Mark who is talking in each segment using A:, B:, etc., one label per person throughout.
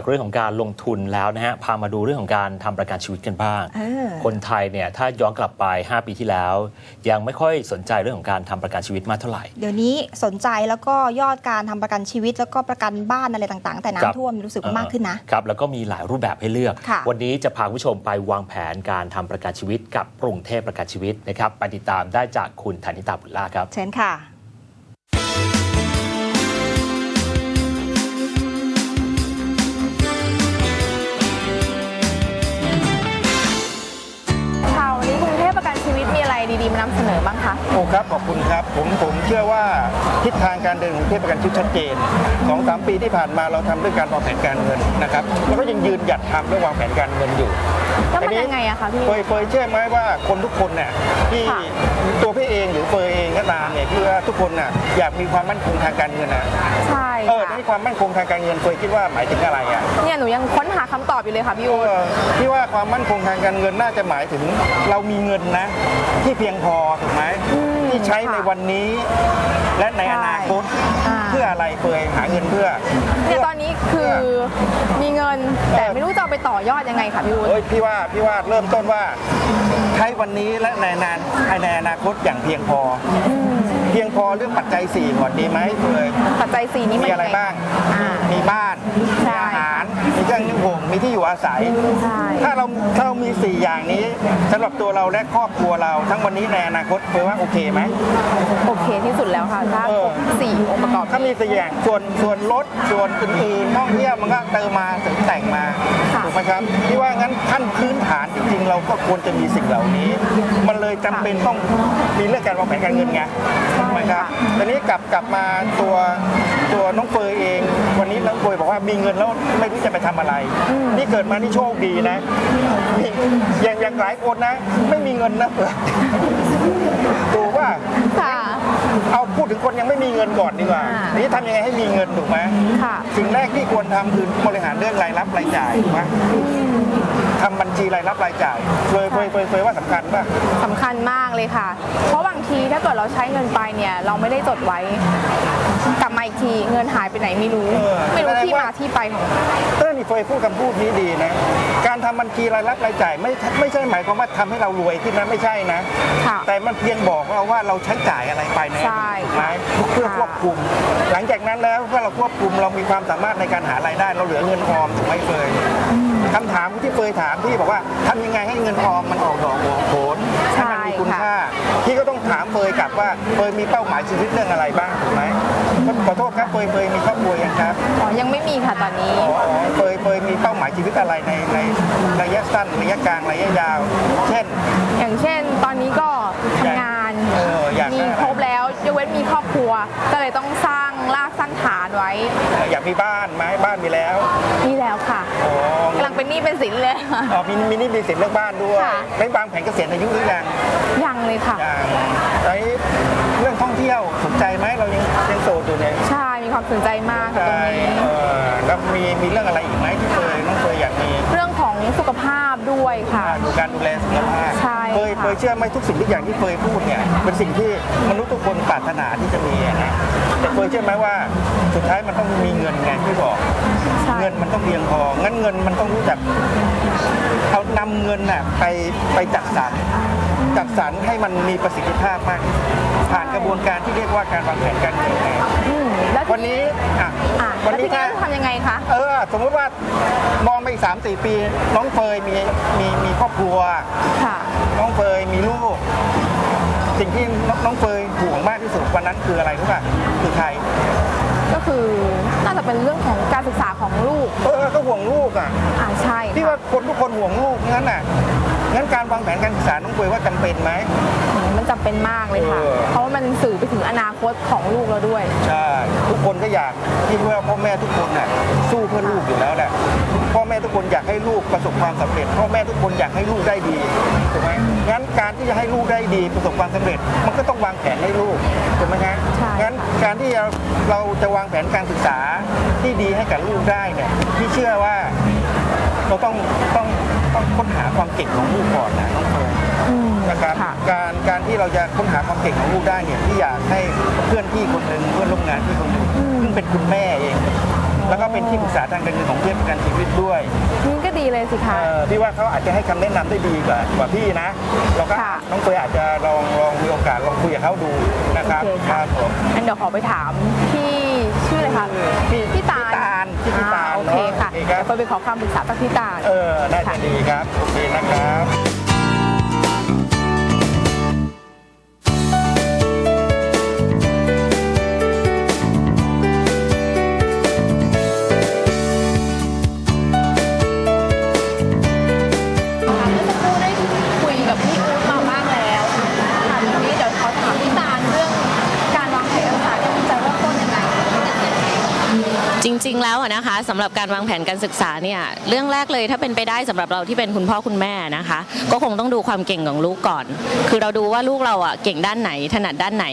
A: จากเรื่องของการลงทุนแล้วนะฮะพามาดูเรื่องของการทำประกันชีวิตกันบ้าง
B: เออ
A: คนไทยเนี่ยถ้าย้อนกลับไป 5 ปีที่แล้ว ยังไม่ค่อยสนใจเรื่องของการทำประกันชีวิตมากเท่าไหร่
B: เดี๋ยวนี้สนใจแล้วก็ยอดการทำประกันชีวิต แล้วก็ประกันบ้านอะไรต่างๆ แต่
A: ครับ
B: น้ำท่วมรู้สึกว่ามากขึ้นนะ
A: ครับแล้วก็มีหลายรูปแบบให้เลือก
B: ค่ะ
A: วันนี้จะพาคุณผู้ชมไปวางแผนการทำประกันชีวิต กับกรุงเทพประกันชีวิตนะครับไปติดตามได้จากคุณธนิตาบุญล่าครับ
B: เชิญค่ะ
C: ค่ะ
D: โอ้ครับขอบคุณครับผมผมเชื่อว่าทิศทางการเดินของเทพประกันชีวิตชัดเจนสองสามปีที่ผ่านมาเราทำเรื่องการวางแผนการเงินนะครับแล้วก็ยังยืนหยัดทำเรื่องวางแผนการเงินอยู่
C: แล้วมัน
D: อั
C: ยังไงอะคะพี่
D: เฟยเฟยเชื่อไหมว่าคนทุกคนเนี่ยที่
C: ค่ะ
D: ตัวพี่เองหรือเฟยเองก็ตามเนี่ยคือว่าทุกคนน่ะอยากมีความมั่นคงทางการเงินนะ
C: ใช่
D: เออ
C: ค่ะ
D: ในความมั่นคงทางการเงินเฟยคิดว่าหมายถึงอะไรอะ
C: เนี่ยหนูยังค้นหาคำตอบอยู่เลยค่ะพี่
D: เอ
C: อู๊ด
D: อที่ว่าความมั่นคงทางการเงินน่าจะหมายถึง เรามีเงินนะ ที่เพียงพอถูกไหม
C: ม
D: ที่ใช้ใน
C: ค่ะ
D: วันนี้ และในอนาคต
C: อ่า
D: เพื่ออะไรเฟยหาเงินเพื่อ
C: เนี่ยตอนนี้คือมีเงินแต่ไม่รู้จะเอาไปต่อยอดยังไงค่ะพี่อู๊ด
D: เอ้ยพี่ว่าพี่ว่าเริ่มต้นว่าใช้วันนี้และในนานในอนาคตอย่างเพียงพออเพียงพอเรื่องปัจจัย4ก่อนดีไหมเฟย
C: ปัจจัยสี่นี้มัน
D: มีอะไร
C: ยังง
D: บ้าง
C: อ่า
D: มีบ้าน
C: ใช่
D: มีอาหาร มีเครื่องนึ่งห่มมีที่อยู่อาศัย
C: ใช่
D: ถ้าเราถ้าเรามี 4 อย่างนี้สำหรับตัวเราและครอบครัวเราทั้งวันนี้ในอนาคตเฟยว่าโอเคไหม
C: โอเคที่สุดแล้วค่ะถ้า
D: เอ
C: ค
D: อ
C: รบสี่องค์ประกอบ
D: ถ้ามีสี่อย่างส่วนส่วนรถส่วนอื่นๆท่องเที่ยวมันก็เติมมาเสริมแต่งมา
C: ค่ะ
D: ถูกไหมครับพี่ว่างั้นขั้นพื้นฐานจริงๆ เราก็ควรจะมีสิ่งเหล่านี้ มันเลยจำเป็นต้องมีเรื่องการวางแผนการเงินไงถูกไหมครับตอนนี้กลับกลับมาตัวตัวน้องเฟยเอง วันนี้น้องเฟยบอกว่ามีเงินแล้วไม่รู้จะไปทำอะไร นี่เกิดมานี่โชคดีนะมีอย่างอย่างหลายคนนะ ไม่มีเงินนะเฟยถูกว่า
C: ค่ะ
D: เอาพูดถึงคนยังไม่มีเงินก่อนดีกว่า
C: อ่า
D: ทีนี้ทำยังไงให้มีเงินถูกไหม
C: ค่ะ
D: สิ่งแรกที่ควรทำคือบริหารเรื่องรายรับรายจ่ายถูกไหมทำบัญชีรายรับรายจ่ายเคยเคยเคยเคยว่าสำคัญป่ะ
C: สำคัญมากเลยค่ะ เพราะบางทีถ้าเกิดเราใช้เงินไปเนี่ย เราไม่ได้จดไว้ กลับมาอีกทีเงินหายไปไหนไม่รู้
D: เออ
C: ไม่รู้
D: แสดง
C: ที่
D: ว่า
C: มาที่ไปของ
D: เต้ยนี่เคยพูดคำพูดนี้ดีนะ การทำบัญชีรายรับรายจ่ายไม่ไม่ใช่หมายความว่าทำให้เรารวยขึ้นนะไม่ใช่นะ
C: ค่ะ
D: แต่มันเพียงบอกเราว่าเราใช้จ่ายอะไรไปในอ
C: ใช่
D: ดีตถูกไหมเพื่อ
C: ค่ะ
D: ควบคุม หลังจากนั้นแล้วเมื่อเราควบคุมเรามีความสามารถในการหารายได้ เราเหลือเงินออมถูกไหมเฟยคำถามที่เฟยถามพี่บอกว่าทำยังไงให้เงินออมมันออกดอกออกผลให้มันมีคุณค่าพี่ก็ต้องถามเฟยกลับว่าเฟยมีเป้าหมายชีวิตเรื่องอะไรบ้างถูกไหม ขอโทษครับเฟยเฟยมีครอบครัวยังครับ
C: อ๋อยังไม่มีค่ะตอนนี้
D: อ๋ออ๋อเฟยเฟยมีเป้าหมายชีวิตอะไรในในระยะสั้นระยะกลางระยะยาว เช่น
C: อย่างเช่นตอนนี้ก็ทำงาน
D: เอออยากได้
C: มี
D: อะไร
C: ครบแล้วยกเว้นมีครอบครัวก็เลยต้องสร้างรากสร้างฐานไว้
D: อยากมีบ้านไหมบ้านมีแล้ว
C: นี่แล้วค่ะ
D: อ๋อกำ
C: ลังเป็นหนี้เป็นสินเลยค่ะ
D: อ๋อมีมีหนี่มีสินเรื่องบ้านด้วย
C: ค่ะ
D: ได้วางแผนเกษียณอายุหรือยัง
C: ยังเลยค่ะ
D: ยังไอ้เรื่อง ท่องเที่ยวสนใจไหมเรายังยังโสดอยู่เนี่ย
C: ใช่มีความสนใจมากค่ะตรง
D: ใช่
C: นี้
D: เออแล้วมีมีเรื่องอะไรอีกไหมที่เคยน้องเคยอยากมี
C: เรื่องของสุขภาพด้วยค่ะ
D: ดูการดูแลสุขภาพ
C: ใช่
D: เคย
C: ค่ะ
D: เคยเชื่อไหมทุกสิ่งทุกอย่างที่เคยพูดเนี่ยเป็นสิ่งที่มนุษย์ทุกคนปรารถนาที่จะมีอะนะแต่เคยเชื่อไหมว่าสุดท้ายมันต้องมีเงินไงที่บอก
C: ใช่
D: เงินมันต้องเพียงพองั้นเงินมันต้องรู้จักเอานำเงินน่ะไปไปจัดสรร จัดสรรให้มันมีประสิทธิภาพมากที่สุดผ่านกระบวนการที่เรียกว่าการวางแผนการเงินไง
C: อืมแล้วที
D: วันนี้อะ
C: อะ
D: วั
C: แล้ว
D: นี้
C: ทีนี้
D: ถ้า
C: จะทำยังไงคะ
D: เออสมมติว่ามองไปอีกสามสี่ปี น้องเฟยมีมีมีครอบครัว
C: ค่ะ
D: น้องเฟยมีลูก สิ่งที่น้องน้องเฟยห่วงมากที่สุดวันนั้นคืออะไรรู้ป่ะคือใคร
C: ก็คือน่าจะเป็นเรื่องของการศึกษาของลูก
D: เออก็ห่วงลูกอะ
C: อ่าใช่
D: พี่
C: ค่ะ
D: ว่าคนทุกคนห่วงลูกงั้นน่ะ งั้นการวางแผนการศึกษาน้องเฟยว่าจำเป็นไหม
C: มันจำเป็นมากเลยค่ะ
D: เออ
C: เพราะว่ามันสื่อไปถึงอนาคตของลูกเราด้วย
D: ใช่ ทุกคนก็อยากที่ว่าพ่อแม่ทุกคนน่ะสู้เพื่อลูกอยู่แล้วแหละพ่อแม่ทุกคนอยากให้ลูกประสบความสำเร็จ พ่อแม่ทุกคนอยากให้ลูกได้ดีถูกไหมงั้นการที่จะให้ลูกได้ดีประสบความสำเร็จ มันก็ต้องวางแผนให้ลูกถูกไหมฮะ
C: ใช่
D: งั้นการที่เราเราจะวางแผนการศึกษาที่ดีให้กับลูกได้เนี่ยพี่เชื่อว่าเราต้องต้อง การการที่เราจะค้นหาความเก่งของลูกได้เนี่ยพี่อยากให้เพื่อนพี่คนหนึ่งเพื่อนร่วมงานพี่คนหนึ่งซึ่งเป็นคุณแม่เอง แล้วก็เป็นที่ปรึกษาทางการเงินของเพื่อนประกันชีวิตด้วย
C: นี่ก็ดีเลยสิคะ
D: เออพี่ว่าเขาอาจจะให้คำแนะนำได้ดีกว่ากว่าพี่นะเราก็
C: ค่ะ
D: น้องเฟยอาจจะลองลองมีโอกาสลองคุยกับเขาดูนะครับ
C: โอเค
D: ค
C: ค่ะ
D: รับผม
C: อันเดี๋ยวขอไปถามพี่ชื่ออะไรคะ
D: พี่
C: พี่ตาล
D: พี่ตาลพี่ตาล
C: อ่โอเคค่ะ
D: เนอะโอเคครับ
C: เดี๋ยวไปขอคำปรึกษาจากพี่ตาล
D: เออน่าจะดีครับโอเคนะครับ
C: จริง
E: ๆ แล้วนะคะสำหรับการวางแผนการศึกษาเนี่ยเรื่องแรกเลยถ้าเป็นไปได้สำหรับเราที่เป็นคุณพ่อคุณแม่นะคะ ก็คงต้องดูความเก่งของลูกก่อน คือเราดูว่าลูกเราอะเก่งด้านไหนถนัดด้านไหน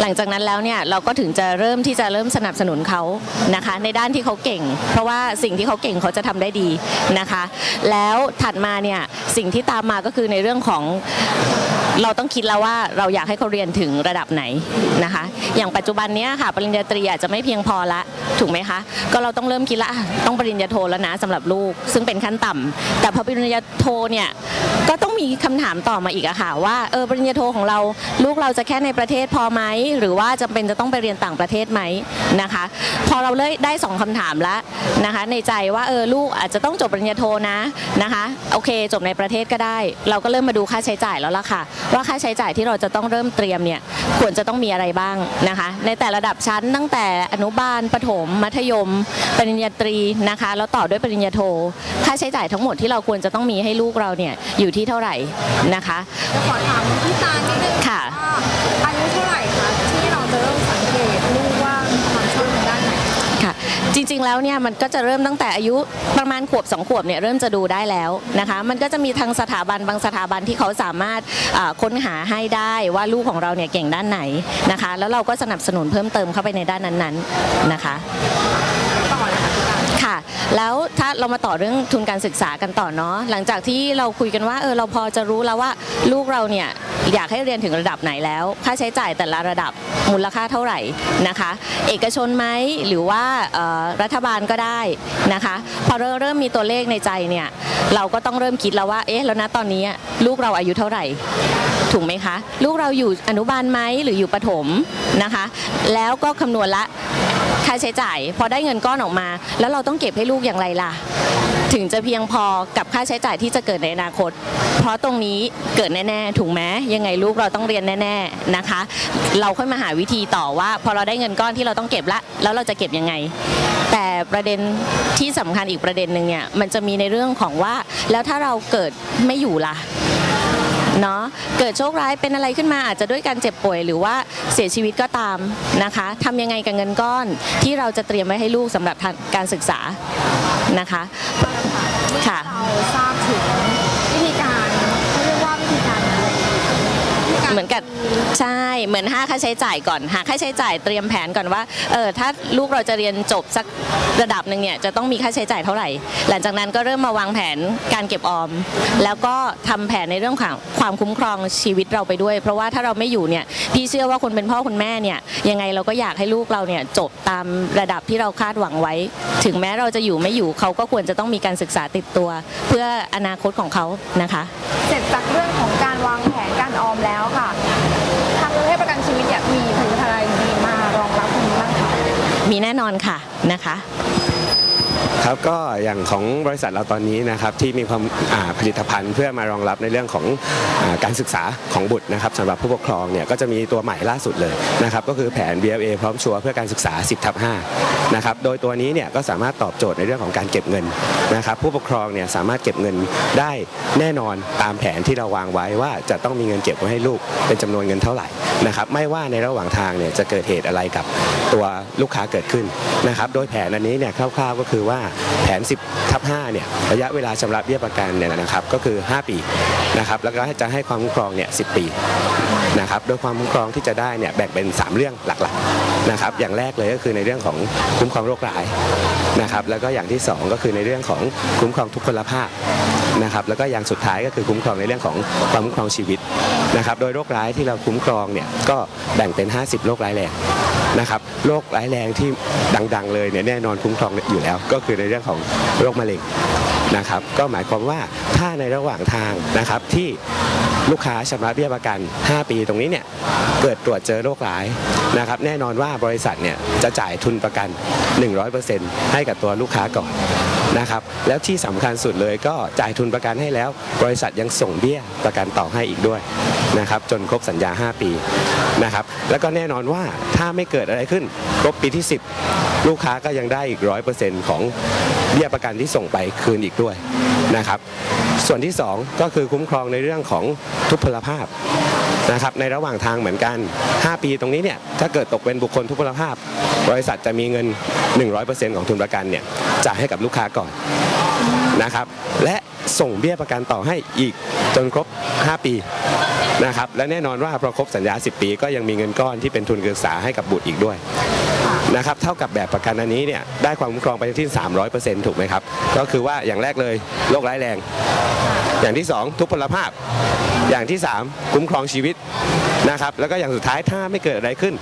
E: หลังจากนั้นแล้วเนี่ยเราก็ถึงจะเริ่มที่จะเริ่มสนับสนุนเขานะคะ ในด้านที่เขาเก่ง เพราะว่าสิ่งที่เขาเก่งเขาจะทำได้ดีนะคะ แล้วถัดมาเนี่ยสิ่งที่ตามมาก็คือในเรื่องของเราต้องคิดแล้วว่าเราอยากให้เขาเรียนถึงระดับไหนนะคะ อย่างปัจจุบันเนี้ยค่ะปริญญาตรีอาจจะไม่เพียงพอละถูกไหมคะก็เราต้องเริ่มคิดละต้องปริญญาโทแล้วนะสำหรับลูก ซึ่งเป็นขั้นต่ำแต่พอปริญญาโทเนี่ยก็ต้องมีคำถามต่อมาอีกอะค่ะว่าเออปริญญาโทของเราลูกเราจะแค่ในประเทศพอไหมหรือว่าจำเป็นจะต้องไปเรียนต่างประเทศไหมนะคะ พอเราเลยได้สองคำถามแล้วนะคะ ในใจว่าเออลูกอาจจะต้องจบปริญญาโทนะนะคะโอเค จบในประเทศก็ได้ เราก็เริ่มมาดูค่าใช้จ่ายแล้วล่ะค่ะ ว่าค่าใช้จ่ายที่เราจะต้องเริ่มเตรียมเนี่ยควรจะต้องมีอะไรบ้างนะคะ ในแต่ระดับชั้นตั้งแต่อนุบาลประถมมัธยมปริญญาตรีนะคะ แล้วต่อด้วยปริญญาโท ค่าใช้จ่ายทั้งหมดที่เราควรจะต้องมีให้ลูกเราเนี่ยอยู่ที่เท่าไหร่นะคะ
C: จะขอถามพี่ตาล ริง
E: ๆ แล้วเนี่ยมันก็จะเริ่มตั้งแต่อายุประมาณขวบสองขวบเนี่ยเริ่มจะดูได้แล้วนะคะมันก็จะมีทางสถาบันบางสถาบันที่เขาสามารถค้นหาให้ได้ว่าลูกของเราเนี่ยเก่งด้านไหนนะคะ แล้วเราก็สนับสนุนเพิ่มเติมเข้าไปในด้านนั้นๆนะคะ
C: ค่ะ
E: แล้วถ้าเรามาต่อเรื่องทุนการศึกษากันต่อเนาะหลังจากที่เราคุยกันว่าเออเราพอจะรู้แล้วว่าลูกเราเนี่ยอยากให้เรียนถึงระดับไหนแล้ว ค่าใช้จ่ายแต่ละระดับมูลค่าเท่าไหร่นะคะ เอกชนไหมหรือว่ารัฐบาลก็ได้นะคะ พอเริ่มเริ่มมีตัวเลขในใจเนี่ยเราก็ต้องเริ่มคิดแล้วว่าเอ๊ะแล้วนะตอนนี้ลูกเราอายุเท่าไหร่ถูกไหมคะ ลูกเราอยู่อนุบาลไหมหรืออยู่ประถมนะคะ แล้วก็คำนวณละ ค่าใช้จ่าย พอได้เงินก้อนออกมา แล้วเราต้องเก็บให้ลูกอย่างไรล่ะ ถึงจะเพียงพอกับค่าใช้จ่ายที่จะเกิดในอนาคต เพราะตรงนี้เกิดแน่ๆถูกไหมยังไงลูกเราต้องเรียนแน่ๆนะคะ เราค่อยมาหาวิธีต่อว่า พอเราได้เงินก้อนที่เราต้องเก็บละแล้วเราจะเก็บยังไง แต่ประเด็นที่สำคัญอีกประเด็นหนึ่งเนี่ยมันจะมีในเรื่องของว่าแล้วถ้าเราเกิดไม่อยู่ล่ะ เนาะเกิดโชคร้ายเป็นอะไรขึ้นมาอาจจะด้วยการเจ็บป่วยหรือว่าเสียชีวิตก็ตามนะคะทำยังไงกับเงินก้อนที่เราจะเตรียมไว้ให้ลูกสำหรับการศึกษานะคะค่ะ
C: เราทราบถึงวิธีการเขาเรียกว่าวิธีการอะไรวิธีการ
E: เหมือนกับใช่เหมือนห้าค่าใช้จ่ายก่อนหาค่าใช้จ่ายเตรียมแผนก่อนว่าเออถ้าลูกเราจะเรียนจบสักระดับหนึ่งเนี่ยจะต้องมีค่าใช้จ่ายเท่าไหร่ หลังจากนั้นก็เริ่มมาวางแผนการเก็บออม แล้วก็ทำแผนในเรื่องของความคุ้มครองชีวิตเราไปด้วย เพราะว่าถ้าเราไม่อยู่เนี่ยพี่เชื่อว่าคนเป็นพ่อคุณแม่เนี่ยยังไงเราก็อยากให้ลูกเราเนี่ยจบตามระดับที่เราคาดหวังไว้ ถึงแม้เราจะอยู่ไม่อยู่เขาก็ควรจะต้องมีการศึกษาติดตัว เพื่ออนาคตของเขานะคะ
C: เสร็จจากเรื่องของการวางแผนการ ออมแล้วค่ะ ทางกระเทพประกันชีวิตเนี่ยมีผลิตภัณฑ์อะไรดีมารองรับคุณบ้างคะ
E: มีแน่นอนค่ะนะคะ
F: ครับก็อย่างของบริษัทเราตอนนี้นะครับที่มีความผลิตภัณฑ์เพื่อมารองรับในเรื่องของอการศึกษาของบุตรนะครับสำหรับผู้ปกครองเนี่ยก็จะมีตัวใหม่ล่าสุดเลยนะครับก็คือแผน BLA พร้อมชัวร์เพื่อการศึกษา 10ทับ5นะครับโดยตัวนี้เนี่ยก็สามารถตอบโจทย์ในเรื่องของการเก็บเงินนะครับผู้ปกครองเนี่ยสามารถเก็บเงินได้แน่นอนตามแผนที่เราวางไว้ว่าจะต้องมีเงินเก็บไว้ให้ลูกเป็นจำนวนเงินเท่าไหร่นะครับไม่ว่าในระหว่างทางเนี่ยจะเกิดเหตุอะไรกับตัวลูกค้าเกิดขึ้นนะครับโดยแผนอันนี้เนี่ยคร่าวๆก็คือว่าแผน 10ทับ5เนี่ยระยะเวลาชำระเบี้ยประกันเนี่ยนะครับก็คือ 5 ปีนะครับแล้วก็จะให้ความคุ้มครองเนี่ย10ปีนะครับโดยความคุ้มครองที่จะได้เนี่ยแบ่งเป็น 3 เรื่องหลักๆนะครับอย่างแรกเลยก็คือในเรื่องของคุ้มครองโรคร้ายนะครับแล้วก็อย่างที่สองก็คือในเรื่องของคุ้มครองทุกพลภาพนะครับแล้วก็อย่างสุดท้ายก็คือคุ้มครองในเรื่องของความคุ้มครองชีวิตนะครับโดยโรคร้ายที่เราคุ้มครองเนี่ยก็แบ่งเป็น 50 โรคร้ายแรง นะครับโรคร้ายแรงที่ดังๆ เลยเนี่ยแน่นอนคุ้มครองอยู่แล้ว ก็คือในเรื่องของโรคมะเร็งนะครับก็หมายความว่าถ้าในระหว่างทางนะครับที่ลูกค้าชำระเบี้ยประกัน 5 ปีตรงนี้เนี่ยเกิดตรวจเจอโรคร้ายนะครับแน่นอนว่าบริษัทเนี่ยจะจ่ายทุนประกัน 100%ให้กับตัวลูกค้าก่อน นะครับแล้วที่สำคัญสุดเลยก็จ่ายทุนประกันให้แล้ว บริษัทยังส่งเบี้ยประกันต่อให้อีกด้วยนะครับจนครบสัญญา 5 ปีนะครับแล้วก็แน่นอนว่าถ้าไม่เกิดอะไรขึ้นครบปีที่ 10 ลูกค้าก็ยังได้อีก100%ของเบี้ยประกันที่ส่งไปคืนอีกด้วยนะครับส่วนที่ 2 ก็คือคุ้มครองในเรื่องของทุพพลภาพนะครับในระหว่างทางเหมือนกัน 5 ปีตรงนี้เนี่ยถ้าเกิดตกเป็นบุคคลทุพพลภาพ บริษัทจะมีเงิน 100%ของทุนประกันเนี่ย จ่ายให้กับลูกค้าก่อนนะครับและส่งเบี้ยประกันต่อให้อีกจนครบ 5 ปีนะครับและแน่นอนว่าพอครบสัญญา 10 ปี ก็ยังมีเงินก้อนที่เป็นทุนการศึกษาให้กับบุตรอีกด้วยนะครับเท่ากับแบบประกันอันนี้เนี่ยได้ความคุ้มครองไปที่ 300%ถูกไหมครับ ก็คือว่าอย่างแรกเลยโรคร้ายแรง อย่างที่ 2 ทุพพลภาพ อย่างที่ 3 คุ้มครองชีวิตนะครับ แล้วก็อย่างสุดท้ายถ้าไม่เกิดอะไรขึ้น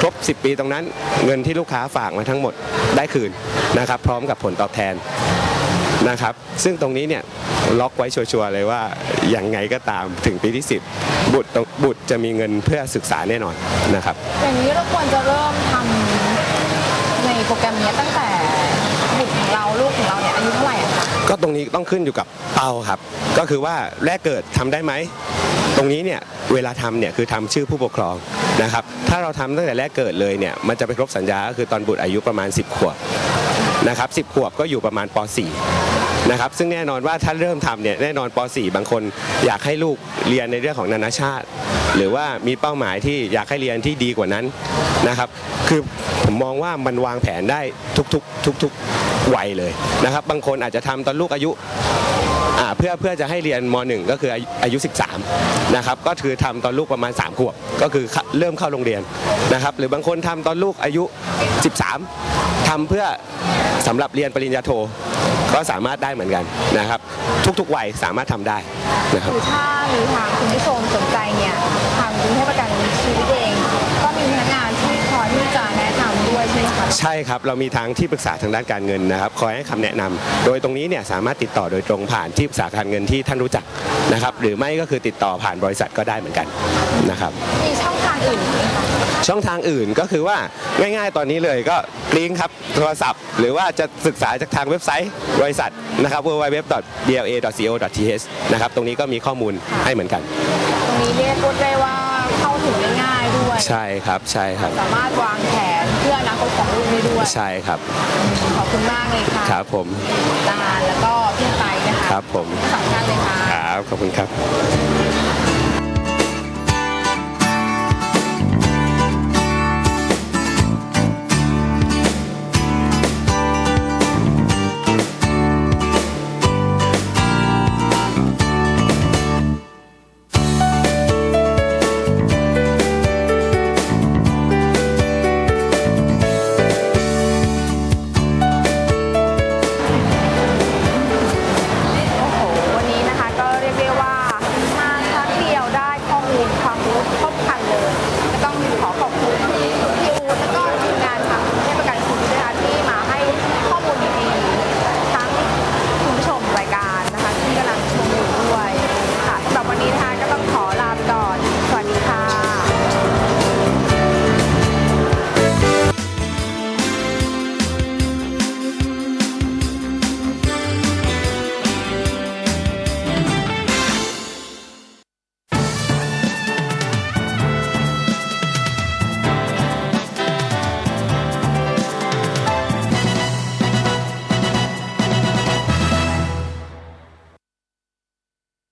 F: ครบ 10 ปีตรงนั้น เงินที่ลูกค้าฝากมาทั้งหมดได้คืนนะครับ พร้อมกับผลตอบแทนนะครับ ซึ่งตรงนี้เนี่ยล็อกไว้ชัวร์ๆเลยว่าอย่างไงก็ตามถึงปีที่ 10 บุตรต้องบุตรจะมีเงินเพื่อศึกษาแน่นอนนะครับ
C: อย่างนี้เราควรจะเริ่มทำ ก็ตรงนี้
F: ต้องขึ้นอยู่กับเป้าครับ ก็คือว่าแรกเกิดทำได้ไหมตรงนี้เนี่ยเวลาทำเนี่ยคือทำชื่อผู้ปกครองนะครับ ถ้าเราทำตั้งแต่แรกเกิดเลยเนี่ยมันจะไปครบสัญญาก็คือตอนบุตรอายุประมาณ 10 ขวบนะครับ10 ขวบก็อยู่ประมาณป .4 นะครับซึ่งแน่นอนว่าถ้าเริ่มทำเนี่ยแน่นอนป .4 บางคนอยากให้ลูกเรียนในเรื่องของนานาชาติ หรือว่ามีเป้าหมายที่อยากให้เรียนที่ดีกว่านั้นนะครับคือผมมองว่ามันวางแผนได้ทุกๆทุกๆวัยเลยนะครับบางคนอาจจะทำตอนลูกอายุ เพื่อเพื่อจะให้เรียนม .1 ก็คืออายุ 13นะครับก็คือทำตอนลูกประมาณ3ขวบก็คือเริ่มเข้าโรงเรียนนะครับหรือบางคนทำตอนลูกอายุ 13ทำเพื่อสำหรับเรียนปริญญาโทก็สามารถได้เหมือนกันนะครับ ทุกๆวัยสามารถทำได้นะครับ
C: หรือถ้ามีทางคุณผู้ชมสนใจเนี่ยทางกรุงเทพประกันชีวิตเอง ก็มีพนักงานที่คอยที่จะแนะนำด้วย ใช่ไหมคะ
F: ใช่ครับ เรามีทางที่ปรึกษาทางด้านการเงินนะครับ คอยให้คำแนะนำโดยตรงนี้เนี่ยสามารถติดต่อโดยตรงผ่านที่ปรึกษาการเงินที่ท่านรู้จักนะครับ หรือไม่ก็คือติดต่อผ่านบริษัทก็ได้เหมือนกันนะครับ
C: มีช่องทางอื่นอีกไหมคะ
F: ช่องทางอื่นก็คือว่าง่ายๆตอนนี้เลยก็ลิงก์ครับโทรศัพท์ หรือว่าจะศึกษาจากทางเว็บไซต์บริษัทนะครับ www.bla.co.th นะครับตรงนี้ก็มีข้อมูลให้เหมือนกัน
C: ตรงนี้เรียกได้ว่าเข้าถึงได้ง่ายด้วย
F: ใช่ครับใช่ครับ
C: สามารถวางแผนเพื่ออนาคตของลูกได้ด้วย
F: ใช่ครับ
C: ขอบคุณมากเลยค่ะ
F: ครับผม
C: ตาลแล้วก็พี่ไตนะคะ
F: ครับผม
C: สองท่านเลยค่ะ
F: ครับขอบคุณครับ